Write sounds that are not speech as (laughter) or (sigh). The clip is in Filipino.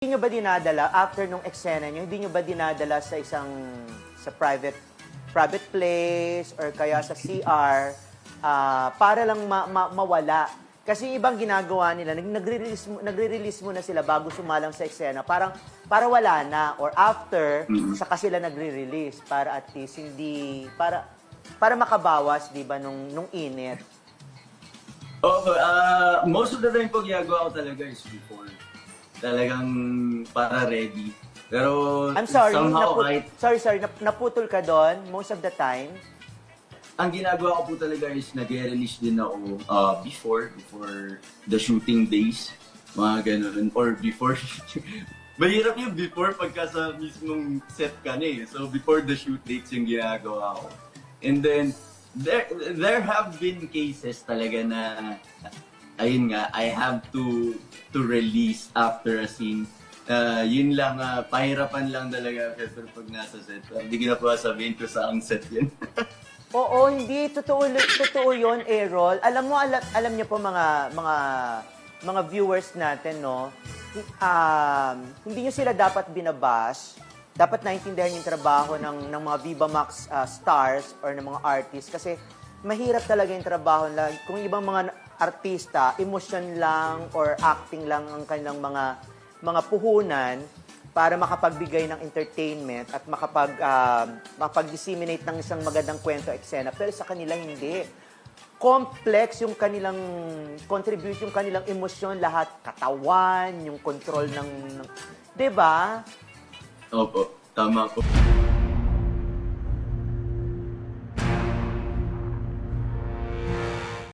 Hindi nyo ba dinadala, after nung eksena nyo, hindi nyo ba dinadala sa isang, sa private private place or kaya sa CR ah, para lang ma- ma- mawala? Kasi yung ibang ginagawa nila, nag- nagre-release, mo- nagre-release muna sila bago sumalang sa eksena. Parang, para wala na. Or after, saka sila nagre-release. Para at least hindi, para, para makabawas, di ba, nung, nung init. Oo, ah, most of the time po ginagawa ko talaga is before. Talagang para ready. Pero I'm sorry, somehow napu- kahit sorry, sorry, nap- naputol ka doon most of the time. ang ginagawa ko po talaga is nag-release din ako ah, before, before the shooting days. Mga ganun. Or before, (laughs) mahirap yung before pagka sa mismong set ka na eh. So before the shoot dates yung ginagawa ko. And then, there there have been cases talaga na ayun nga, I have to to release after a scene. Uh, yun lang, ah, pahirapan lang talaga pero pag nasa set. Uh, Hindi ko na po sabihin ko sa ang set yun. (laughs) Oo, hindi totoo totoo 'yon, Errol. Alam mo alam, alam niyo po mga mga mga viewers natin, no. Um, hindi niyo sila dapat binabash. Dapat naintindihan yung trabaho ng ng mga Viva Max ah, stars or ng mga artists kasi mahirap talaga yung trabaho nila. Kung ibang mga artista, emotion lang or acting lang ang kanilang mga mga puhunan, para makapagbigay ng entertainment at makapag ah, makapag-disseminate ng isang magandang kwento eksena pero sa kanila hindi complex yung kanilang contribution, yung kanilang emosyon, lahat katawan, yung control ng, ng 'di ba? Opo, tama po.